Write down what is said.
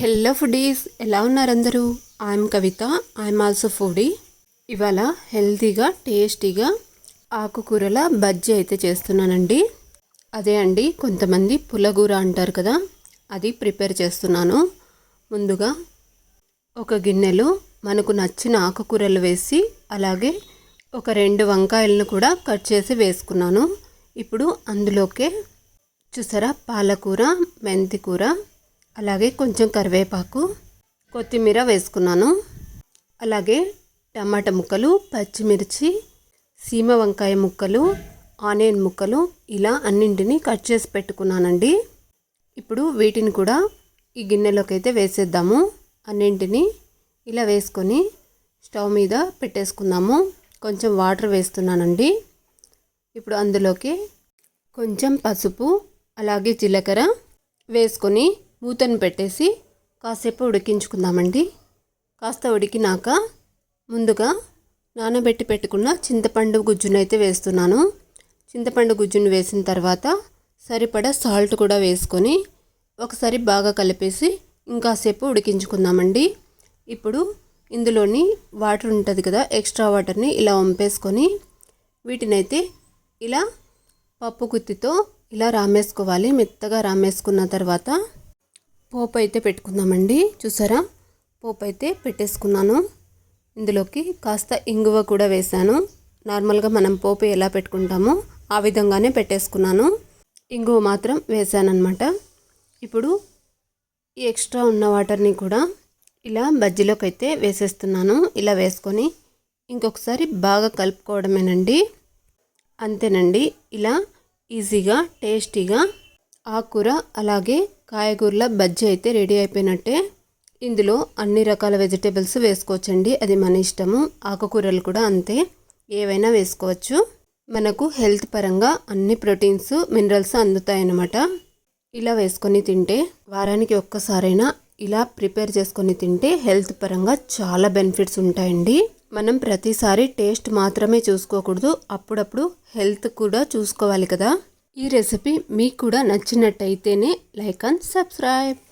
Hello foodies ఎలా ఉన్నారు అందరూ? I'm Kavita I'm also foodie ఇవాళ హెల్తీగా టేస్టీగా ఆకుకూరల బజ్జీ అయితే చేస్తున్నానండి. అదే అండి కొంతమంది పులగూర అంటారు కదా అది ప్రిపేర్ చేస్తున్నాను. ముందుగా ఒక గిన్నెలో మనకు నచ్చిన ఆకుకూరలు వేసి అలాగే ఒక రెండు వంకాయలను కూడా కట్ చేసి వేసుకున్నాను. ఇప్పుడు అందులోకే చూసారా పాలకూర మెంతి కూర అలాగే కొంచెం కరివేపాకు కొత్తిమీర వేసుకున్నాను. అలాగే టమాటా ముక్కలు పచ్చిమిర్చి సీమ వంకాయ ముక్కలు ఆనియన్ ముక్కలు ఇలా అన్నింటినీ కట్ చేసి పెట్టుకున్నానండి. ఇప్పుడు వీటిని కూడా ఈ గిన్నెలోకి అయితే వేసేద్దాము. అన్నింటినీ ఇలా వేసుకొని స్టవ్ మీద పెట్టేసుకుందాము కొంచెం వాటర్ వేస్తున్నానండి. ఇప్పుడు అందులోకి కొంచెం పసుపు అలాగే జీలకర్ర వేసుకొని మూతను పెట్టేసి కాసేపు ఉడికించుకుందామండి. కాస్త ఉడికినాక ముందుగా నానబెట్టి పెట్టుకున్న చింతపండు గుజ్జును అయితే వేస్తున్నాను. చింతపండు గుజ్జును వేసిన తర్వాత సరిపడా సాల్ట్ కూడా వేసుకొని ఒకసారి బాగా కలిపేసి ఇంకాసేపు ఉడికించుకుందామండి. ఇప్పుడు ఇందులోని వాటర్ ఉంటుంది కదా ఎక్స్ట్రా వాటర్ని ఇలా వంపేసుకొని వీటినైతే ఇలా పప్పు గుత్తితో ఇలా రామేసుకోవాలి. మెత్తగా రామేసుకున్న తర్వాత పోపు అయితే పెట్టుకుందామండి. చూసారా? పోపు అయితే పెట్టేసుకున్నాను. ఇందులోకి కాస్త ఇంగువ కూడా వేశాను. నార్మల్గా మనం పోపు ఎలా పెట్టుకుంటామో ఆ విధంగానే పెట్టేసుకున్నాను. ఇంగువ మాత్రం వేశానమాట ఇప్పుడు ఈ ఎక్స్ట్రా ఉన్న వాటర్ని కూడా ఇలా బజ్జీలోకి అయితే వేసేస్తున్నాను. ఇలా వేసుకొని ఇంకొకసారి బాగా కలుపుకోవడమేనండి. అంతేనండి. ఇలా ఈజీగా టేస్టీగా ఆకుకూర అలాగే కాయగూరల బజ్జీ అయితే రెడీ అయిపోయినట్టే. ఇందులో అన్ని రకాల వెజిటేబుల్స్ వేసుకోవచ్చండి. అది మన ఇష్టము. ఆకుకూరలు కూడా అంతే. ఏవైనా వేసుకోవచ్చు. మనకు హెల్త్ పరంగా అన్ని ప్రోటీన్స్ మినరల్స్ అందుతాయన్నమాట. ఇలా వేసుకొని తింటే వారానికి ఒక్కసారైనా ఇలా ప్రిపేర్ చేసుకొని తింటే హెల్త్ పరంగా చాలా బెనిఫిట్స్ ఉంటాయండి. మనం ప్రతిసారి టేస్ట్ మాత్రమే చూసుకోకూడదు. అప్పుడప్పుడు హెల్త్ కూడా చూసుకోవాలి కదా. ఈ రెసిపీ మీకు కూడా నచ్చినట్టయితేనే లైక్ అండ్ సబ్స్క్రైబ్.